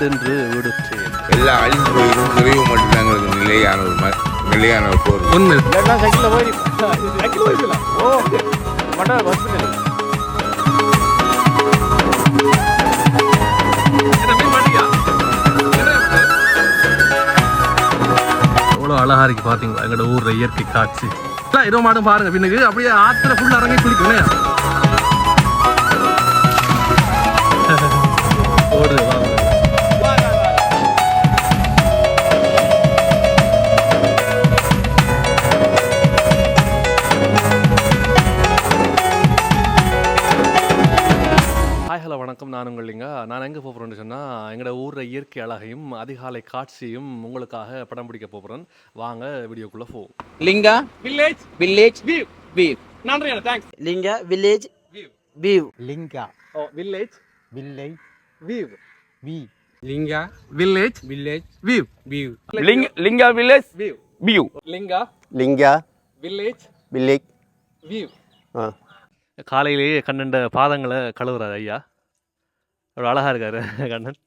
கண்டென்று விடுத்தேன். எல்லாம் அழிந்து போயிடும் நிறைவு மட்டும்தான் எங்களுக்கு நிலையான ஒரு நிலையான ஒரு போர். ஒன்று சைக்கிளில் போய் சைக்கிள் போயிருக்கலாம் ஓ மட்டும் எவ்வளோ அழகா இருக்கு பாத்தீங்களா? எங்களோட ஊர்ல இயற்கை காட்சி. எல்லாம் இரவு மாடும் பாருங்க பின்னுக்கு. அப்படியே ஆத்துல ஃபுல் இறங்கி குளிக்கணும். ஓடுது நான் உங்கள்லிங்க நான் எங்கே போகிறேன்னு சொன்னால் எங்களோட ஊரில் இயற்கை அழகையும் அதிகாலை காட்சியும் உங்களுக்காக படம் பிடிக்க போகிறேன் வாங்க வீடியோக்குள்ளே போவோம். Linga? Village village view view நன்றி thanks Linga village View. View Linga. ஓ வில்லேஜ் வில்லை view we Linga village village view view Linga Linga village view view Linga. Linga. Village வில்லை வியூ ஆ. காலையிலேயே கண்ணண்ட பாதங்களை கழுவுறாரு ஐயா. அவ்வளோ அழகாக இருக்காரு கண்ணன்.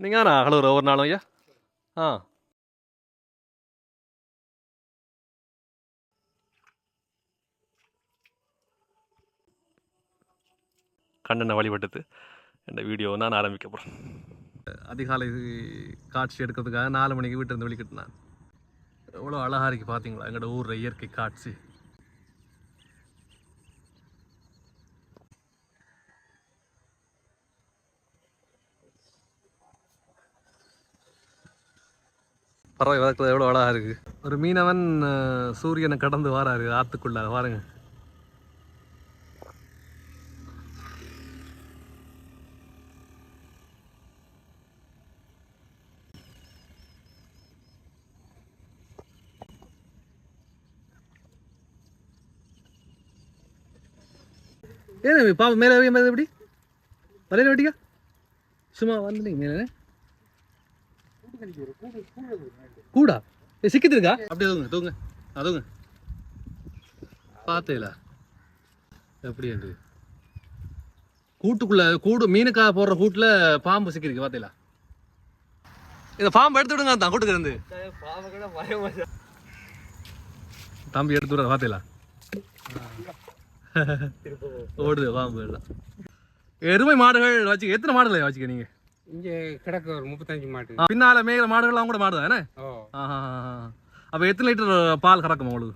நீங்கள் தானே? அகலூர் ஒவ்வொரு நாளும் ஐயா. ஆ. கண்ணனை வழிபட்டது இந்த வீடியோ நான் ஆரம்பிக்க போகிறேன் அதிகாலை காட்சி எடுக்கிறதுக்காக நாலு மணிக்கு வீட்டிலேருந்து வெளிக்கிட்டு நான் எவ்வளோ அழகாக இருக்குது பார்த்தீங்களா எங்களோட ஊரில் இயற்கை காட்சி. பறவை வளர்க்குறது எவ்வளோ அழகாக இருக்கு. ஒரு மீனவன் சூரியனை கடந்து வராரு. ஆத்துக்குள்ள வாருங்க. ஏன் பாப்பா மேலே மேலே எப்படி? வலையில வெட்டிக்கா சும்மா வந்து மேலே கூடா? ஏ சிக்கிட்டு இருக்கா அப்படியே தூங்க தூங்க. அதுங்க பார்த்தேல எப்படி அது கூட்டுக்குள்ள கூடு மீனுக்காக போடுற கூட்டுல பாம்பு சிக்கிருக்கு பார்த்தேல இந்த பாம்பு எடுத்து விடுங்க தான் கூட்டுக்கு இருந்து. தம்பி எடுத்து விடுற பார்த்தேல ஓடுது பாம்பு எல்லாம். எருமை மாடுகள் வச்சுக்க எத்தனை மாடுகளை வச்சுக்க நீங்கள் இங்க கிடக்கு ஒரு முப்பத்தஞ்சு மாட்டு ஆ, பின்னால மேய்கிற மாடுகள்லாம் கூட மாடு தானே அப்ப எத்தனை லிட்டர் பால் கறக்கும் உங்களுக்கு?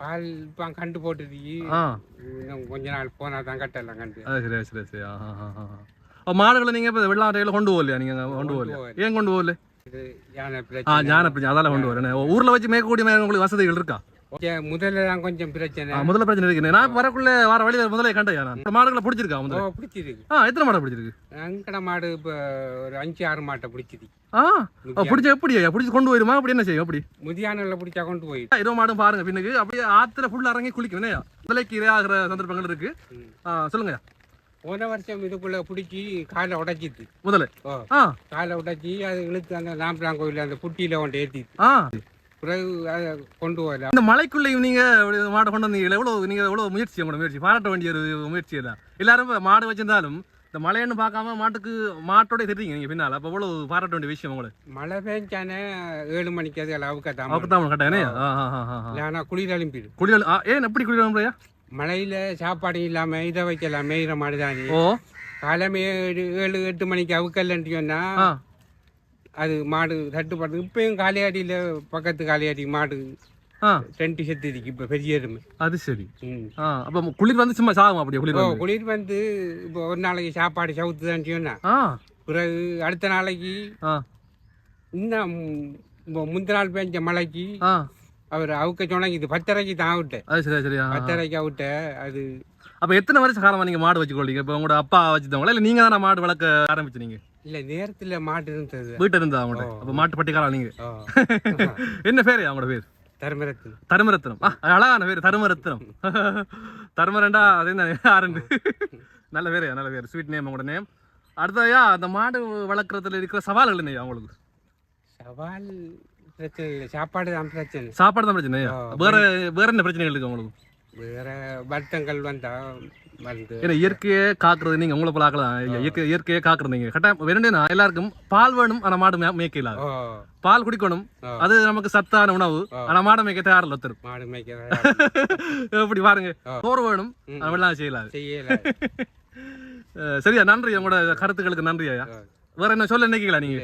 பால் இப்போ கண்டு போட்டுருக்கு ஆ. இன்னும் கொஞ்ச நாள் போனா தான் கட்டலாம் கண்டு. சரி சரி சரி. அப்போ மாடுகளை நீங்க இப்போ வெள்ளாட்டையில கொண்டு போகலையா? நீங்க கொண்டு போகலையா? ஏன் கொண்டு போகல? இது ஆ ஞான பிரச்சனை. அதால கொண்டு வரேன் ஊர்ல வச்சு மேய்க்கக்கூடிய மேய்க்க உங்களுக்கு வசதிகள் இருக்கா? முதல்ல தான் கொஞ்சம் பிரச்சனை. முதல்ல பிரச்சனை இருக்கு. நான் வரக்குள்ள வர வழியில முதல்ல கண்டையா நான். மாடுகளை பிடிச்சிருக்கா முதல்ல? பிடிச்சிருக்கு. ஆ எத்தனை மாடை பிடிச்சிருக்கு? அங்கட மாடு இப்போ ஒரு அஞ்சு ஆறு மாட்டை பிடிச்சிருக்கு ஆ அப்ப பிடிச்ச எப்படி பிடிச்சி கொண்டு போயிருமா? அப்படி என்ன செய்யும்? அப்படி? முதியானல பிடிச்சா கொண்டு போயிட்டு இரவு மாடும் பாருங்க பின்னுக்கு. அப்படியே ஆத்துல ஃபுல்லா இறங்கி குளிக்கும். என்னையா முதலைக்கு இரையாகிற சந்தர்ப்பங்கள் இருக்கு. ஆ சொல்லுங்க போன வருஷம் இதுக்குள்ள பிடிச்சி காலை உடைச்சிது. முதல்ல காலை உடைச்சி அது இழுத்து அந்த நாம்பலாம் கோயில் அந்த புட்டியில கொண்டு ஏற்றி ஆ. பிறகு கொண்டு போகல இந்த மலைக்குள்ளேயும் நீங்க ஒரு மாடை கொண்டு வந்தீங்க எவ்வளவு நீங்க எவ்வளவு முயற்சி உங்களோட முயற்சி பாராட்ட வேண்டிய ஒரு முயற்சி தான் எல்லாரும் மாடு வச்சிருந்தாலும் இந்த மலைன்னு பார்க்காம மாட்டுக்கு மாட்டோட தெரியுங்க நீங்க பின்னால. அப்ப எவ்வளவு பாராட்ட வேண்டிய விஷயம் உங்களுக்கு? மழை பெஞ்சானே ஏழு மணிக்கு அது அவுக்கத்தான் அவருக்கு தான் கட்டாயனே? இல்லைன்னா குளிர் எழும்பிடு குடிகள் ஏன் எப்படி குடிகள் மழையில சாப்பாடு இல்லாம இதை வைக்கலாம் மேயிற மாடு தானே. ஓ. காலமே ஏழு எட்டு மணிக்கு அவுக்கலன்னு சொன்னா ஆ. அது மாடு தட்டுப்படுது இப்பயும் காலியாடியில பக்கத்து காலியாடி மாடு ரெண்டு செத்து இருக்கு இப்ப பெரிய எருமை. அது சரி. ஆ அப்ப குளிர் வந்து சும்மா சாகும் அப்படியே குளிர் குளிர் வந்து இப்போ ஒரு நாளைக்கு சாப்பாடு சவுத்துதான் சொன்னா. ஆ. பிறகு அடுத்த நாளைக்கு இன்னும் இப்போ முந்தின நாள் பெஞ்ச மழைக்கு அவர் அவுக்க சொன்னாங்க இது பத்தரைக்கு தான் அவுட்ட. அது சரி சரி. பத்தரைக்கு அவுட்ட அது அப்ப எத்தனை வருஷ காலமா நீங்க மாடு வச்சுக்கொள்ளீங்க இப்ப உங்களோட அப்பா வச்சுதவங்களா? இல்ல நீங்க தானே மாடு வளர்க்க ஆரம்பிச்சு நீங்க? இல்ல நேரத்துல மாட்டு இருந்தது. வீட்டு இருந்தா அவங்கள்ட்ட? அப்ப மாட்டு பட்டிக்காரா நீங்க? என்ன பேரு அவங்களோட பேர்? தருமரத்னம். ஆ அழகான பேர் தருமரத்னம். தருமரண்டா அது என்ன? ஆரண்டு நல்ல பேரு நல்ல பேர். ஸ்வீட் நேம் உங்களோட நேம் அடுத்ததையா அந்த மாடு வளர்க்குறதுல இருக்கிற சவால்கள் என்னையா உங்களுக்கு சவால் பிரச்சனை சாப்பாடு தான் பிரச்சனை. சாப்பாடு தான் பிரச்சனையா ஆ. வேற வேற என்ன பிரச்சனைகள் இருக்கு உங்களுக்கு வேற வருத்தங்கள் வந்து ஏன்னா இயற்கையை காக்குறது நீங்க உங்களை போல ஆக்கலாம் இயற்கை இயற்கையை காக்குறது நீங்க. கட்டாயம் வேணும்னா எல்லாருக்கும் பால் வேணும் ஆனா மாடு மே- மேய்க்க இல்லாது ஓ பால் குடிக்கணும். அது நமக்கு சத்தான உணவு. ஆனா மாடை மேய்க்க தயாரில் ஒருத்தர். மாடு எப்படி பாருங்க. சோறு வேணும். அதெல்லாம் செய்யலாது. செய்யல அஹ் சரியா? நன்றி. உங்களோட கருத்துக்களுக்கு நன்றி ஐயா. வேற என்ன சொல்ல நினைக்கிறீங்களா நீங்க?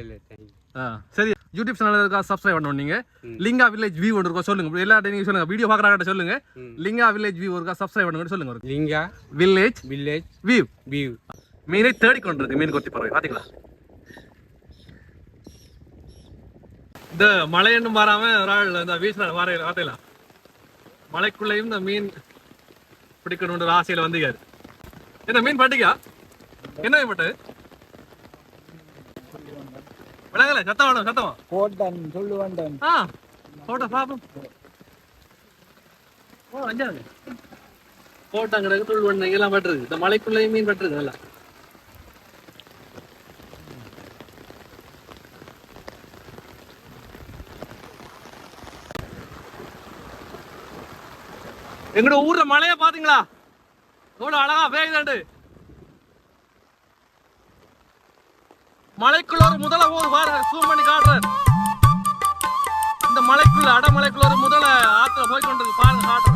சரி. யூடியூப் சேனலுக்கு சப்ஸ்கிரைப் பண்ணணும் நீங்க. லிங்கா வில்லேஜ் வியூ ஒன்று இருக்கும் சொல்லுங்க. எல்லார்ட்டையும் நீங்க சொல்லுங்க. வீடியோ பார்க்குறாங்க சொல்லுங்க. லிங்கா வில்லேஜ் வியூ இருக்கா சப்ஸ்கிரைப் பண்ணுங்க சொல்லுங்க Linga village village view view மீனை தேடிக்கொண்டிருக்கு மீன் கொத்தி பறவை. பாத்தீங்களா? இந்த மழை என்னும் வராம ஒரு ஆள் இந்த வீசின வார வார்த்தையில. மலைக்குள்ளேயும் இந்த மீன் பிடிக்கணுன்ற ஆசையில வந்தீங்க என்ன மீன் பாட்டிக்கா என்ன மீன் பட்டு? விளங்கல சத்தம் வேணும் சத்தம். போட்டான் சொல்லுவான்டான் ஆ போட்டோ பாப்போம் ஓ அஞ்சாவது. போட்டாங்க கிடக்கு துள் எல்லாம் பட்டுருக்கு இந்த மலைக்குள்ளேயும் மீன் பட்டுருக்கு எல்லாம் எங்கட ஊர்ல மழைய பாத்தீங்களா? எவ்வளவு அழகா பெய்யுதாண்டு மலைக்குள்ள ஒரு முதல ஒரு பாருங்க சூம் பண்ணி காட்டுறேன் இந்த மலைக்குள்ள அடமலைக்குள்ள ஒரு முதல ஆத்துல போய் கொண்டிருக்கு பாருங்க காட்டுறேன்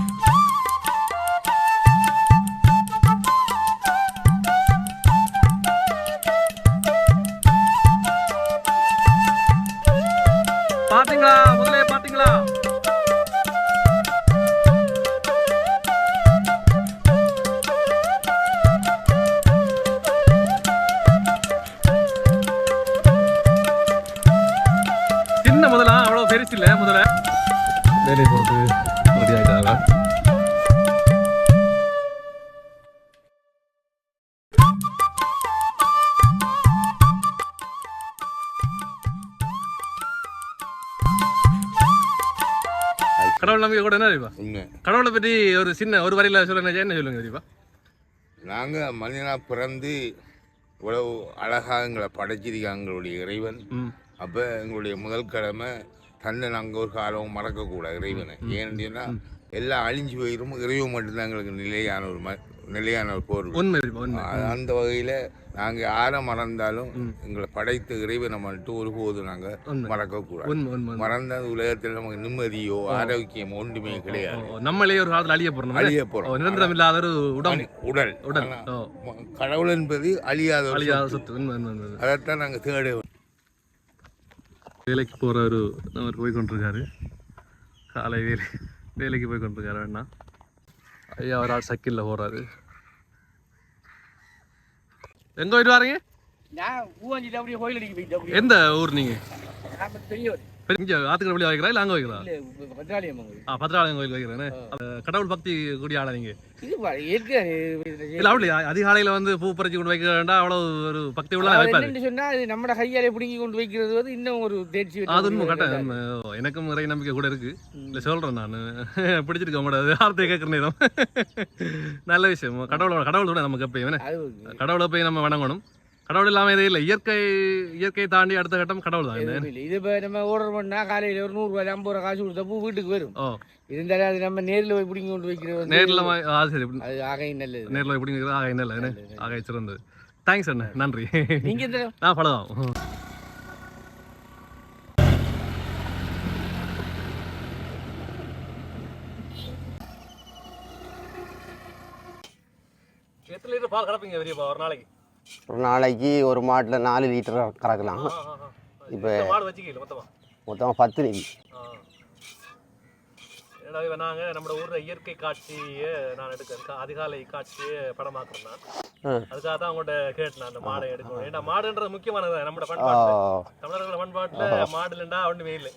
வேலை போறது ரெடி ஆயிட்டாங்க கடவுள் நம்பிக்கை கூட என்ன உண்மை. கடவுளை பற்றி ஒரு சின்ன ஒரு வரியில சொல்லுங்க என்ன சொல்லுங்க தெரியுமா நாங்கள் மனிதனாக பிறந்து இவ்வளவு அழகாக எங்களை படைச்சிருக்காங்க எங்களுடைய இறைவன். அப்போ எங்களுடைய முதல் கடமை தன்னை நாங்கள் ஒரு காலம் மறக்கக்கூடாது இறைவனை. ஏன்னு சொன்னால் எல்லாம் அழிஞ்சு போயிடும் இறைவன் மட்டும்தான் எங்களுக்கு நிலையான ஒரு நிலையான ஒரு அது அந்த வகையில் நாங்கள் யாரை மறந்தாலும் எங்களை படைத்த இறைவனை மட்டும் ஒருபோதும் நாங்கள். மறக்கக்கூடாது. உண்மை உண்மை உண்மை. மறந்த உலகத்தில் நமக்கு நிம்மதியோ ஆரோக்கியமோ ஒன்றுமே கிடையாது. நம்மளே ஒரு காலத்துல அழிய போறோம் அழிய ஓ, போகிறோம் நிரந்தரம் இல்லாத ஒரு உடல். உடல். ம- கடவுள் என்பது அழியாத அழியாத சொத்து. அதைத்தான் நாங்கள் தேட வேலைக்கு போகிற ஒரு நபர் போய் கொண்டிருக்காரு. காலை வேலை வேலைக்கு போய் கொண்டிருக்காரு அண்ணா. ஐயா ஒரு ஆள் சைக்கிளில் போகிறாரு எங்கே போயிட்டு வரீங்க? எந்த ஊர் நீங்கள் பெரியவர். இங்கே ஆத்துக்கிற வழி வைக்கிறா இல்லை அங்கே வைக்கிறா? ஆ பத்திராலயம் கோயில் வைக்கிறேனே. கடவுள் பக்தி கூடிய ஆளா இல்லை அப்படி அதிகாலையில் வந்து பூ பறிச்சு கொண்டு வைக்க வேண்டாம். அவ்வளோ ஒரு பக்தி உள்ள வைப்பாரு. என்னன்னு சொன்னா அது நம்ம கையாலே பிடுங்கி கொண்டு வைக்கிறது வந்து இன்னும் ஒரு தேர்ச்சி அது உண்மை. ஓ, எனக்கும் நிறைய நம்பிக்கை கூட இருக்கு. இல்லை சொல்கிறேன் நான். பிடிச்சிருக்கேன் உங்களோட வார்த்தையை கேட்குற நேரம். நல்ல விஷயம். கடவுளோட கடவுளோட நமக்கு எப்பயும் கடவுளை போய் நம்ம வணங்கணும். கடவுள் இல்லாமல் இதே இல்லை. இயற்கை இயற்கை தாண்டி அடுத்த கட்டம் கடவுள் தான். இது இப்போ நம்ம ஆர்டர் பண்ணா காலையில ஒரு நூறு ரூபாய் ஐம்பது ரூபா காசு கொடுத்தா பூ வீட்டுக்கு வரும். ஓ. இருந்தாலும் அது நம்ம நேர்ல போய் பிடிங்கி கொண்டு வைக்கிறது வந்து நேரில் அது சரி. அது ஆகை நல்லது. நேரில் எப்படி இருக்கிறது ஆக இல்லை ஆக சிறந்தது. தேங்க்ஸ் அண்ணா. நன்றி. நீங்க இந்த நான் பழம் எத்தனை லிட்டர் பால் கலப்பீங்க பெரியப்பா ஒரு நாளைக்கு? ஒரு நாளைக்கு ஒரு மாட்டில் நாலு லிட்டர் கறக்கலாம். இப்போ மொத்தமாக பத்து நிதி நாங்கள் நம்ம ஊர்ல இயற்கை காட்சியை நான் எடுக்க அதிகாலை காட்சியை படமாக்குறேன். அதுக்காக தான் உங்கள்கிட்ட கேட்டேன் அந்த மாடை எடுக்கணும் ஏன்னா மாடுன்றது முக்கியமானது நம்மளோட ஓ பண்பாடு தமிழர்கள் பண்பாட்டுல மாடு இல்லைண்டா ஒன்றுமே இல்லை.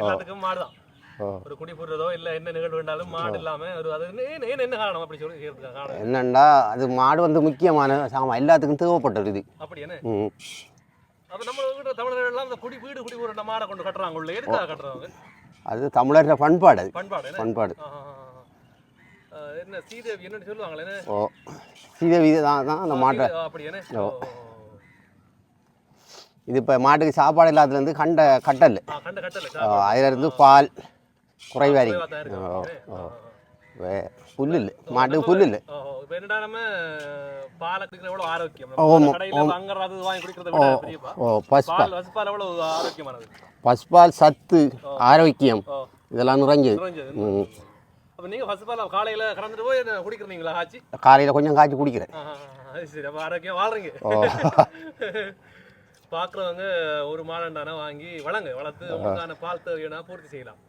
எல்லாத்துக்கும் மாடு தான் ஒரு குடி போடுறதோ இல்ல என்ன நிகழ்வு வேண்டாலும் மாடு இல்லாம ஒரு அது என்ன- காரணம் அப்படி சொல்லி காரணம்? என்னண்டா அது மாடு வந்து முக்கியமான சாமான். எல்லாத்துக்கும் தேவைப்பட்டது இது. அப்படி என்ன? அப்ப நம்ம தமிழர்கள் எல்லாம் அந்த குடி வீடு குடி போடுற மாடை கொண்டு கட்டுறாங்க உள்ள. எதுக்காக கட்டுறாங்க அது? தமிழர் பண்பாடு அது. பண்பாடு பண்பாடு. என்ன சீதேவி என்னன்னு சொல்லுவாங்களே என்ன? ஓ. சீதவி தான் தான் அந்த மாட்டை. அப்படி என்ன? ஓ. இது இப்போ மாட்டுக்கு சாப்பாடு இல்லாததுலேருந்து கண்ட கட்டல். ஆ, கண்ட கட்டல. அதிலிருந்து பால். குறைவாக இருக்கு குறைவா தான் இருக்கு. ஓ ஓ வே- புல் இல்லை மாட்டுக்கு புல் இல்லை ஓஹோ இப்போ என்னடா நம்ம பாலை குடிக்கிற எவ்வளோ ஆரோக்கியம் ஆமா, நம்ம கடையில் வாங்குற அது வாங்கி குடிக்கிறத விட பெரியப்பா. ஓ பசுப்பால் பால் வசுப்பால் எவ்வளோ ஆரோக்கியமானது? பசுப்பால் சத்து ஆரோக்கியம். இதெல்லாம் நிறைஞ்சது காலையில் கறந்துட்டு போய் என்ன குடிக்கிறீங்களா ஆச்சி? காலையில் கொஞ்சம் காய்ச்சி குடிக்கிறேன். ஓ. பார்க்குறவங்க ஒரு மாடண்டானா வாங்கி வளங்க வளர்த்து பால் தேவையான பூர்த்தி செய்யலாம்.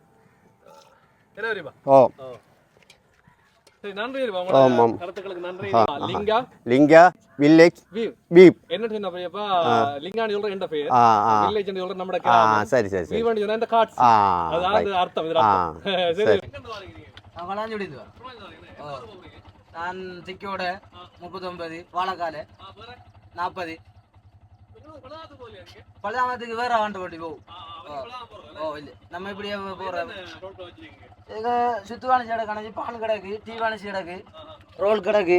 லிங்கா வில்லேஜ் வீவ் பீப் என்ன சொன்ன பையப்பா லிங்கான்னு சொல்ற எந்த ஆ வில்லேஜ் சொல்ற நம்ம சரி சரி வீவண்டி சொன்னா இந்த அதாவது அர்த்தம் சரி நான் பல்லாமத்துக்கு வேற ஆண்டு வண்டி போகும் ஓ. இல்லை? நம்ம இப்படியே போகிறோம் இங்கே? சுத்துவான சீடை கணக்கு பால் கிடக்கு டீவான சீடக்கு ரோல் கிடக்கு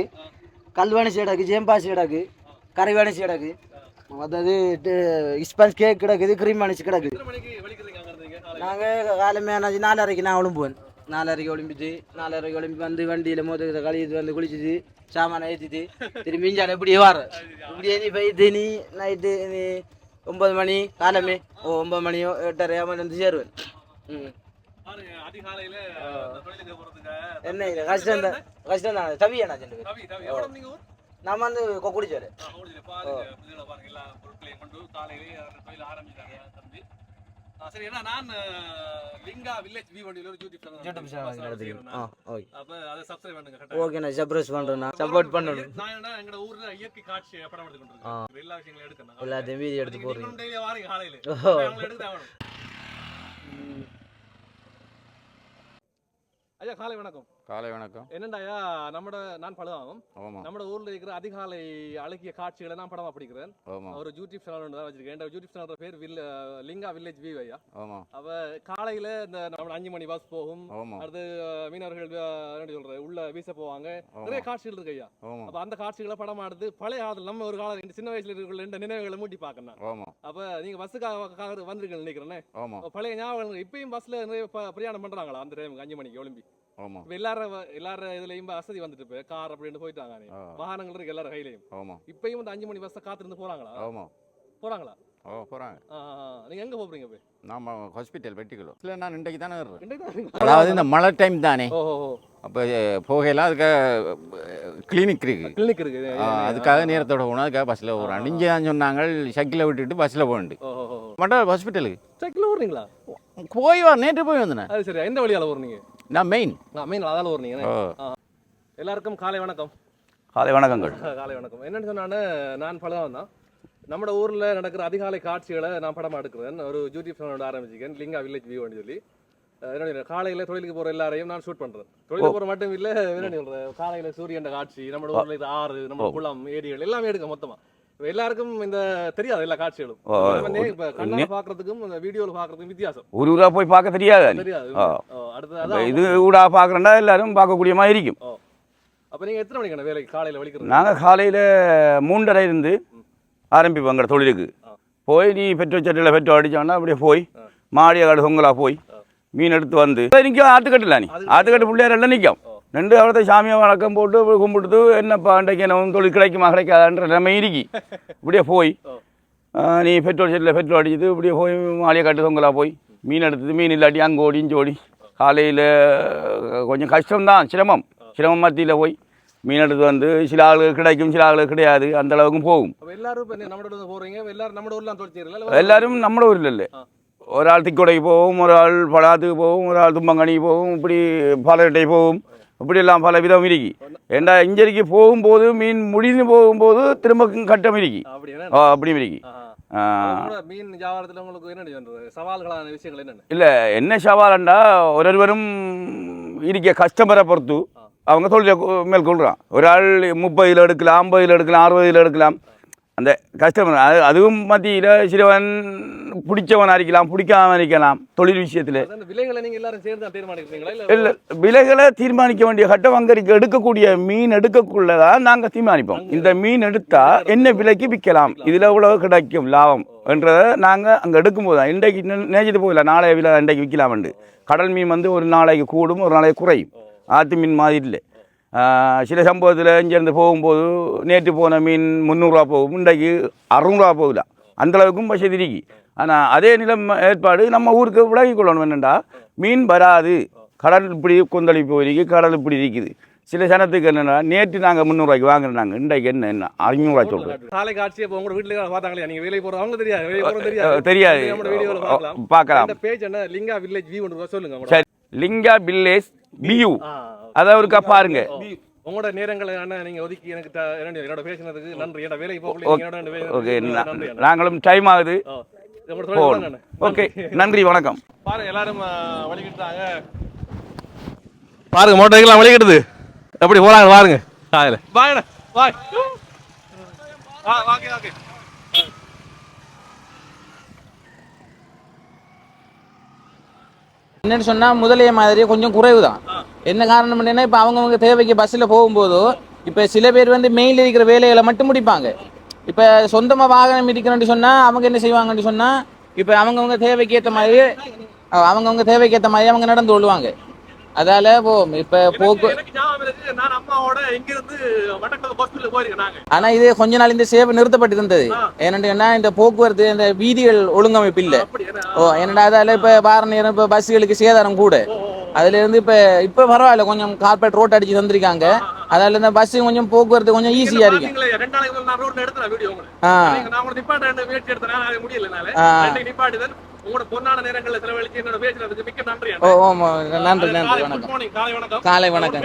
கல்வான சீடக்கு ஜேம்பாசி கிடக்கு கறிவான சீடக்கு. அதாவது ஸ்பஞ்ச் கேக் கிடக்குது க்ரீம் அணிச்சு கிடக்கு எத்தனை மணிக்கு வலிக்கிறீங்க அங்க இருந்தீங்க காலையில? நாங்கள் காலமே என்னாச்சு நாலரைக்கு நான் ஒழும்புவேன் நாலரைக்கு ஒளிம்பிட்டு நாலரைக்கு ஒளிம்பி வந்து வண்டியில் மோத கழித்து வந்து குளிச்சுட்டு சாமானை ஏற்றிட்டு திரும்பி இஞ்சான இப்படியே வர. இப்படியே நீ போயிட்டு நீ நைட்டு நீ ஒன்பது மணி காலமே ஓ ஒன்பது மணியோ எட்டரையோ மணி வந்து சேருவேன். ம். என்ன இது? கஷ்டம் தான். கஷ்டம் தான். தவி என்ன சென்று? நம்ம வந்து கொக்குடிச்சாரு சரி, ஏன்னா நான் லிங்கா வில்லேஜ் வி வண்டியில ஒரு யூடியூப் சேனல் யூடியூப் சேனல். ஆ ஓகே. அப்ப அதை சப்ஸ்கிரைப் பண்ணுங்க ஓகே நான் சப்ரைஸ் பண்ணுறேன் நான் சப்போர்ட் பண்ணணும். நான் என்னன்னா எங்களோட ஊர்ல இயற்கை காட்சி படம் எடுத்து கொண்டிருக்கேன் எல்லா விஷயங்களும் எடுக்கணும் எல்லாத்தையும் வீடியோ எடுத்து போடுறீங்க. நீங்களும் daily வாரீங்க காலையில. ஓஹோ. அவங்களை எடுத்து ஆகணும். ஐயா காலை வணக்கம். காலை வணக்கம். என்னண்டாயா நம்மட நான் பழுவாகும் ஆமாம் நம்ம ஊர்ல இருக்கிற அதிகாலை அழகிய காட்சிகளை நான் படமா பிடிக்கிறேன். ஒரு யூடியூப் சேனல் தான் வச்சிருக்கேன். யூடியூப் சேனல் பேர் வில் லிங்கா வில்லேஜ் வியூ ஐயா. அவ காலையில இந்த நம்ம அஞ்சு மணி பஸ் போகும். அடுத்து மீனவர்கள் என்ன சொல்ற உள்ள வீச போவாங்க. நிறைய காட்சிகள் இருக்கு ஐயா. அப்ப அந்த காட்சிகளை படம் எடுத்து பழைய காலத்துல நம்ம ஒரு காலம் சின்ன வயசுல இருக்கிற இந்த நினைவுகளை மூட்டி பார்க்கணும் ஆமாம் அப்ப நீங்க பஸ்ஸுக்காக வந்திருக்கீங்க நினைக்கிறேன். பழைய ஞாபகங்கள் இப்பயும் பஸ்ல நிறைய பிரயாணம் பண்றாங்களா அந்த டைமுக்கு அஞ்சு மணிக்கு ஒலிம்பி ஆமாம் இப்ப எல்லாரும் எல்லாரும் இதுலயும் வசதி வந்துட்டு இப்ப கார் அப்படின்னு போயிட்டாங்க. வாகனங்கள் இருக்கு எல்லாரும் கையிலையும். ஆமாம் இப்பயும் இந்த அஞ்சு மணி பஸ்ஸை காத்திருந்து போறாங்களா? ஆமாம் போறாங்களா? ஓ போகிறாங்க ஆ, ஆ, ஆ. நீங்க எங்க போறீங்க போய் நாம் ஹாஸ்பிட்டல் வெட்டிக்கலோ இல்லை நான் இன்றைக்கு தானே? அதாவது இந்த மழை டைம் தானே. அப்போ போகையெல்லாம் அதுக்கு கிளினிக் இருக்கு. கிளினிக் இருக்கு. அதுக்காக நேரத்தோட போகணும். அதுக்காக பஸ்ஸில் போகிறோம் அணிஞ்சு தான் சொன்னாங்க சைக்கிளை விட்டுட்டு பஸ்ஸில் போகண்டு மட்டும் ஹாஸ்பிட்டலுக்கு சைக்கிள் ஓடுறீங்களா? போய் வா நேற்று போய் வந்தேன். அது சரி எந்த வழியால ஓடுறீங்க நான் மெயின் நான் மீன் அதால ஓ எல்லாருக்கும் காலை வணக்கம். காலை வணக்கங்கள். காலை வணக்கம். என்னன்னு சொன்னான்னு நான் பலதான் தான். நம்ம ஊர்ல நடக்கிற அதிகாலை காட்சிகளை நான் படமா எடுக்கிறேன். ஒரு யூடியூப் சேனல் ஆரம்பிச்சிருக்கேன். லிங்கா வில்லேஜ் வியூன்னு சொல்லி. அஹ் என்னோட காலையில தொழிலுக்கு போற எல்லாரையும் நான் ஷூட் பண்றேன். தொழிலுக்கு போற மட்டும் இல்ல என்ன காலையில சூரியன் காட்சி நம்ம ஊர்ல ஆறு நம்ம குளம் ஏரிகள் எல்லாமே எடுக்க மொத்தமா. எல்லாருக்கும் இந்த தெரியாது எல்லா காட்சிகளும். இப்ப கண்ணால பாக்குறதுக்கும் இந்த வீடியோல பாக்குறதுக்கும் வித்தியாசம். ஒரு ஊரா போய் பார்க்க தெரியாதா? தெரியாது. அடுத்து இது ஊடா பார்க்குறேன்டா எல்லாரும் பார்க்கக்கூடிய மாதிரி இருக்கும். அப்ப நீங்க எத்தனை மணிக்கான வேலைக்கு காலையில வலிக்கிறது நாங்கள் காலையில் மூன்றரை இருந்து ஆரம்பிப்போம் எங்கள் தொழிலுக்கு. போய் நீ பெட்ரோல் சட்டியில் பெட்ரோல் அடிச்சோன்னா அப்படியே போய் ஆ. மாடிய காடு பொங்கலா போய். மீன் எடுத்து வந்து. நிற்கும் ஆத்துக்கட்டில் நீ. ஆத்துக்கட்டு பிள்ளையார் எல்லாம் நிற்கும். ரெண்டு அவரத்தை சாமியை வணக்கம் போட்டு கும்பிட்டு என்னப்பா அன்றைக்கு என்ன தொழில் கிடைக்குமா? கிடைக்காதான்ற நிலைமை இருக்கி. இப்படியே போய் நீ பெட்ரோல் செட்டில் பெட்ரோல் அடிச்சது இப்படியே போய் மாளிகை காட்டு தொங்கலா போய் மீன் எடுத்தது மீன் இல்லாட்டி அங்கே ஓடி இங்கே ஓடி காலையில் கொஞ்சம் கஷ்டம்தான் சிரமம். சிரமம் மத்தியில் போய் மீன் எடுத்து வந்து சில ஆளுகள் கிடைக்கும் சில ஆளுகள் கிடையாது. அந்த அளவுக்கு போகும். எல்லாரும் நம்ம ஊர்ல இல்லை. ஒரு ஆள் திக்கொடைக்கு போகும் ஒரு ஆள் பலாத்துக்கு போகும் ஒரு ஆள் தும்பங்கனிக்கு போகும் இப்படி பாலட்டை போகும். இப்படி எல்லாம் பல விதம் இருக்கி. ஏண்டா இஞ்சரிக்கு போகும்போது மீன் முடிந்து போகும்போது திரும்ப கட்டம் இருக்கி. அப்படி என்ன? ஆ, அப்படி இருக்கி. மீன் வியாபாரத்துல உங்களுக்கு என்ன சவால்களான விஷயங்கள் என்னென்ன? இல்லை என்ன சவாலண்டா ஒருவரும் இருக்க கஸ்டமரை பொறுத்து அவங்க தொழிலை மேற்கொள்கிறான் ஒரு ஆள் முப்பதில் எடுக்கலாம் ஐம்பதில் எடுக்கலாம் அறுபதில் எடுக்கலாம். அந்த கஸ்டமர் அது அதுவும் மத்தியில் சிலவன் பிடிச்சவன் இருக்கலாம் பிடிக்காம இருக்கலாம் தொழில் விஷயத்தில். இல்ல விலைகளை தீர்மானிக்க வேண்டிய கட்டம் அங்கே எடுக்கக்கூடிய மீன் எடுக்கக்குள்ளதான் நாங்கள் தீர்மானிப்போம். இந்த மீன் எடுத்தால் என்ன விலைக்கு விற்கலாம்? இதில் எவ்வளவு கிடைக்கும் லாபம்? என்றதை நாங்கள் அங்கே எடுக்கும்போது தான். இன்றைக்கு நேச்சிட்டு போகல நாளைய விலை இன்றைக்கு விற்கலாம்ண்டு. கடல் மீன் வந்து ஒரு நாளைக்கு கூடும் ஒரு நாளைக்கு குறையும். ஆற்று மீன் மாதிரி இல்லை. சில சம்பவத்தில் இங்கேருந்து போகும்போது நேற்று போன மீன் முந்நூறுரூவா போகும் இன்றைக்கு அறுநூறுவா போகுதா? அந்தளவுக்கும் வசதி இருக்கு. ஆனால் அதே நிலம் ஏற்பாடு நம்ம ஊருக்கு விலகி கொள்ளணும். என்னென்னா மீன் வராது. கடல் இப்படி கொந்தளிப்பு போயிருக்கு கடல் இப்படி இருக்குது. சில சனத்துக்கு என்னென்னா நேற்று நாங்கள் முந்நூறுவாய்க்கு வாங்குறாங்க இன்றைக்கு என்ன என்ன? ஐநூறுரூவா சொல்கிறோம் காலை காட்சி அப்போ உங்க வீட்டுல பார்த்தாங்களே? நீங்க வேலை போறது அவங்க தெரியாது. தெரியாது. பார்க்கலாம். பேஜ் என்ன? லிங்கா வில்லேஜ் வியூ சொல்லுங்க உங்களோட. சரி. லிங்கா வில்லேஜ் ஆ, அதை ஒருக்கா பாருங்க. உங்களோட நேரங்களை அண்ணா நீங்க ஒதுக்கி எனக்கு என்னோட பேசினதுக்கு நன்றி. என்னோட வேலைக்கு போகல ஓகே. நாங்களும் டைம் ஆகுது? ஓகே நன்றி வணக்கம். பாருங்க எல்லாரும் வழிகிட்டாங்க. பாருங்க மோட்டர் சைக்கிள் வழிகிட்டுது. எப்படி போறாங்க பாருங்க. காலையில. பாய் ஆ ஓகே ஓகே. என்னன்னு சொன்னால் முதலைய மாதிரியே கொஞ்சம் குறைவு தான் என்ன காரணம் என்னன்னா இப்போ அவங்கவுங்க தேவைக்கு பஸ்ஸில் போகும்போது இப்போ சில பேர் வந்து மெயில் இருக்கிற வேலைகளை மட்டும் முடிப்பாங்க. இப்போ சொந்தமாக வாகனம் இருக்கிறோன்னு சொன்னால் அவங்க என்ன செய்வாங்கன்னு சொன்னால் இப்போ அவங்கவுங்க தேவைக்கு ஏற்ற மாதிரி அவங்கவங்க தேவைக்கு ஏற்ற மாதிரி அவங்க நடந்து கொள்வாங்க. அதால போ இப்போ போக்கு ஆனா இது கொஞ்ச நாள் இந்த சேவை நிறுத்தப்பட்டிருந்தது ஏன்னா இந்த போக்குவரத்து இந்த வீதிகள் ஒழுங்கமைப்பு இல்லை. ஓ என்னடா அதால இப்ப வார நேரம் இப்ப பஸ்ஸுகளுக்கு சேதாரம் கூட. அதுல இருந்து இப்ப இப்ப பரவாயில்ல கொஞ்சம் கார்பரேட் ரோட் அடிச்சு தந்திருக்காங்க. அதால இந்த பஸ் கொஞ்சம் போக்குவரத்து கொஞ்சம் ஈஸியா இருக்கும் காலை- வணக்கம்.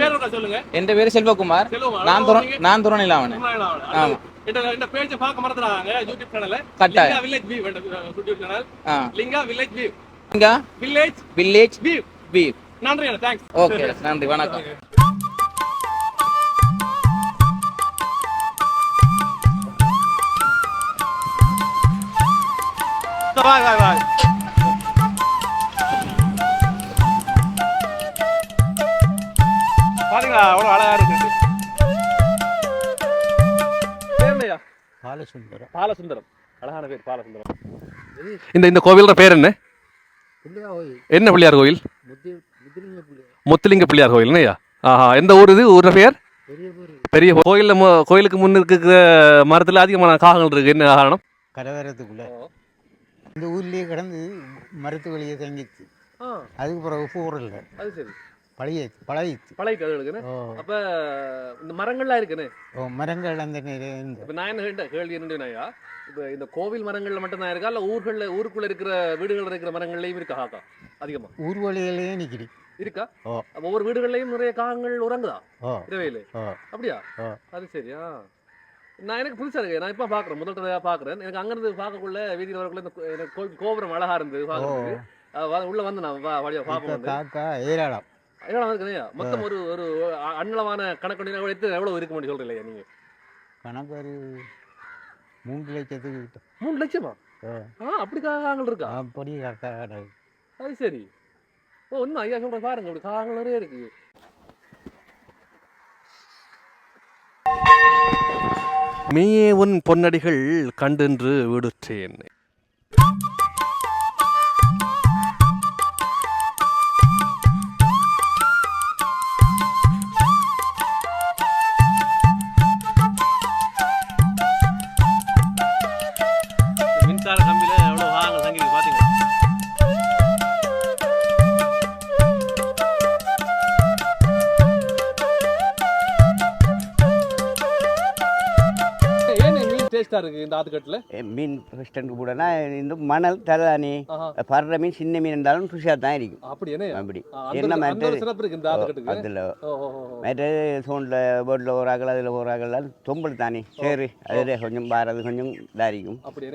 என் பேரு செல்வகுமார். நான்? நான் துறநில அவனு உண்மையில அவன். ஆமா. இந்த- பேஜை பார்க்க மறந்துடாங்க யூடியூப் சேனல்ல கட்டாயம். Linga village view YouTube channel Linga village view இங்க வில்லேஜ் வில்லேஜ் வியூ வீவ் நன்றி தேங்க்ஸ் ஓகே நன்றி வணக்கம். பாய் பாய் பாய் பாத்தீங்களா அவ்வளவு அழகா இருக்கு. பாலசுந்தரம். அழகான பேர் பாலசுந்தரம். இந்த இந்த கோவிலோட பேர் என்ன? என்ன பிள்ளையார் கோவில்? முத்துலிங்க பிள்ளையார். கோவில் என்னய்யா ஆஹா எந்த ஊர் இது? ஊரோட பேர்? பெரிய கோயில்ல மு- கோயிலுக்கு முன்ன இருக்கிற மரத்துல அதிகமான காகங்கள் இருக்கு. என்ன காரணம்? கரவரத்துக்குள்ள. இந்த ஊர்லயே கிடந்து மரத்து வழியே தங்கிச்சு அதுக்கு பிறகு போறல அது சரி. பழைய பழகிச்சு. ஓ. அப்ப இந்த மரங்கள்லாம் இருக்குன்னு? ஓ மரங்கள் அந்த இப்ப நான் என்ன கேட்டேன் கேள்வி என்னன்னா இப்ப இந்த கோவில் மரங்கள்ல மட்டும் தான் இருக்கா? இல்ல ஊர்கள்ல ஊருக்குள்ள இருக்கிற வீடுகள்ல இருக்கிற மரங்கள்லயும் இருக்கா காக்கா அதிகமா? ஊர்வலிகளையே நிற்கிது இருக்கா? ஒவ்வொரு வீடுகள்லயும் நிறைய காகங்கள் உறங்குதா? இரவையில அப்படியா. அது சரியா நான் எனக்கு புதுசா இருக்கு. நான் இப்ப பாக்குறேன். முதல் தடவையா பாக்குறேன். எனக்கு அங்கிருந்து பார்க்கக்குள்ள வீதியில் வரக்குள்ள இந்த கோபுரம் அழகா இருந்தது வா- உள்ள வந்து நான் வழியா பாப்போம் காக்கா ஏராளம். இருக்குதுயா மொத்தம் ஒரு ஒரு அன்னளவான கணக்கு எடுத்து எவ்வளவு இருக்க முடியும் சொல்றீங்க நீங்க? கணக்கு ஒரு மூன்று லட்சத்துக்கு மூணு லட்சமா? ஆ. அப்படி காகங்கள் இருக்கா? அப்படி காக்கா அது சரி. ஓ இன்னும் ஐயா சொல்றேன் பாருங்க அப்படி காகங்கள் நிறைய இருக்கு மேயே உன் பொன்னடிகள் கண்டென்று விடுற்றேன் டேஸ்டா இருக்கு இந்த ஆத்துக்கட்டுல? மீன் ரெஸ்டாரண்ட் கூடனா இந்த மணல் தலைதானி ஆஹா. படுற மீன் சின்ன மீன் இருந்தாலும் ருசியாக தான் இருக்கும். அப்படி என்ன அப்படி. என்ன ஒரு- ஒரு மற்ற சிறப்பு இருக்கு இந்த ஆத்துக்கட்டுக்கு. அதில். மற்ற சோனில் போட்டில் போகிறார்கள் அதில் போகிறார்கள் தொம்பல் தானே. சரி அதில் கொஞ்சம் பாரது கொஞ்சம் இதாக இருக்கும். அப்படி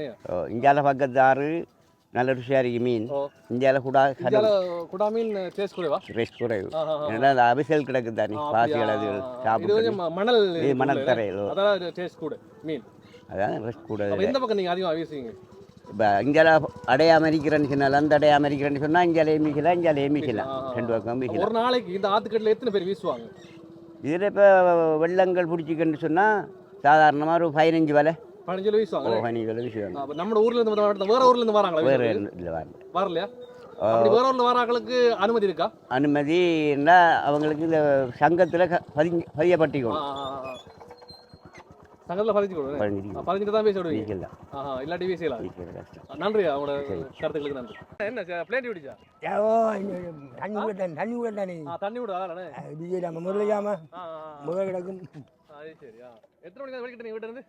இந்தியாவில் பக்கத்து ஆறு நல்ல ருசியாக இருக்கும் மீன். இந்தியாவில் கூட குடா மீன் டேஸ்ட் குறைவு? ஆஹா, ஆஹா. ஏன்னா அந்த அபிசல் கிடக்கு தானே. ஆ, பாசி அப்படியா? கிடக்கு இது சாப்பிட்டு மணல் மணல் தரையில். டேஸ்ட் கூட மீன். அதான் ரெஸ்ட் கூட அப்ப எந்த பக்கம் நீங்க அதிகமா வீசுவீங்க இப்போ இங்கே அடையாம இருக்கிறேன்னு சொன்னால் அந்த அடையாம இருக்கிறேன்னு சொன்னால் இங்கே ஏமிக்கலாம் இங்கே ஏமிக்கலாம் ரெண்டு பக்கம் ஒரு மீக்கலாம் நாளைக்கு இந்த ஆத்துக்கட்டில் எத்தனை பேர் வீசுவாங்க? இதில் இப்போ வெள்ளங்கள் பிடிச்சிக்கன்னு சொன்னால் சாதாரணமாக ஒரு பதினஞ்சு வலை. பதினஞ்சு வீசுவாங்க பதினஞ்சு விஷயம் அப்ப நம்ம ஊர்ல இருந்து வேற ஊர்ல இருந்து வராங்களா வேறு? இல்லை வரல. வரலையா? வேற ஊர்ல வராங்களுக்கு அனுமதி இருக்கா? அனுமதின்னா அவங்களுக்கு இந்த சங்கத்தில் பதிஞ்சு பதியப்பட்டிக்கணும் சங்கத்தில் பதிஞ்சு கொடுங்க. பதினஞ்சு தான் பேச விடுவீங்க ஆஹா, இல்லாட்டி கஷ்டம் நன்றி அவங்களோட கருத்துக்களுக்கு நன்றி. என்ன பிளேட் பிடிச்சா தண்ணி கூட தண்ணி கூட தானே ஆ, தண்ணி விடா தானே விஜயராம முரளியாம ஆ, ஆ, ஆ. முதல் கிடக்கும். அது சரியா எத்தனை மணிக்கு வெளிக்கிட்ட நீங்க வீட்டுல இருந்து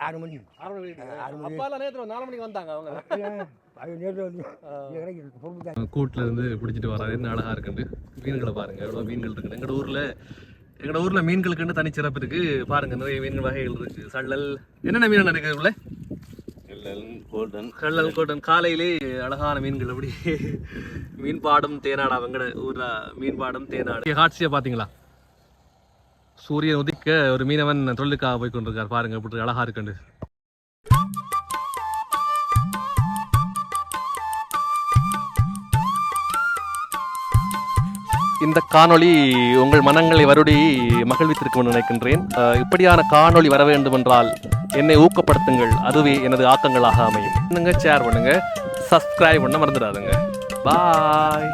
ஆறு மணி. ஆறு மணி எல்லாம் நேற்று நாலு மணிக்கு வந்தாங்க அவங்க. கூட்டில் இருந்து பிடிச்சிட்டு வராரு என்ன அழகா இருக்குண்டு மீன்களை பாருங்க எவ்வளோ மீன்கள் இருக்குது. எங்களோட ஊரில் எங்களோட ஊரில் மீன்களுக்குன்னு தனி சிறப்பு இருக்கு. பாருங்க நிறைய மீன்கள் வகைகள் இருக்கு. சள்ளல் என்னென்ன மீன் இருக்குது உள்ள? கள்ளல் கோட்டன் காலையிலே அழகான மீன்கள். அப்படி மீன் பாடும் தேனாடா வெங்கட ஊர்ல மீன் பாடும் தேனாடு. காட்சியை பார்த்தீங்களா சூரியன் உதிக்க ஒரு மீனவன் தொழிலுக்காக போய் கொண்டிருக்கார். பாருங்க இப்படி அழகா இருக்குண்டு இந்த காணொளி உங்கள் மனங்களை வருடி மகிழ்வித்திருக்கும் நினைக்கின்றேன். இப்படியான காணொளி வர வேண்டும் என்றால் என்னை ஊக்கப்படுத்துங்கள். அதுவே எனது ஆக்கங்களாக அமையும். பண்ணுங்க ஷேர் பண்ணுங்க. சப்ஸ்கிரைப் பண்ண மறந்துடாதுங்க. பாய்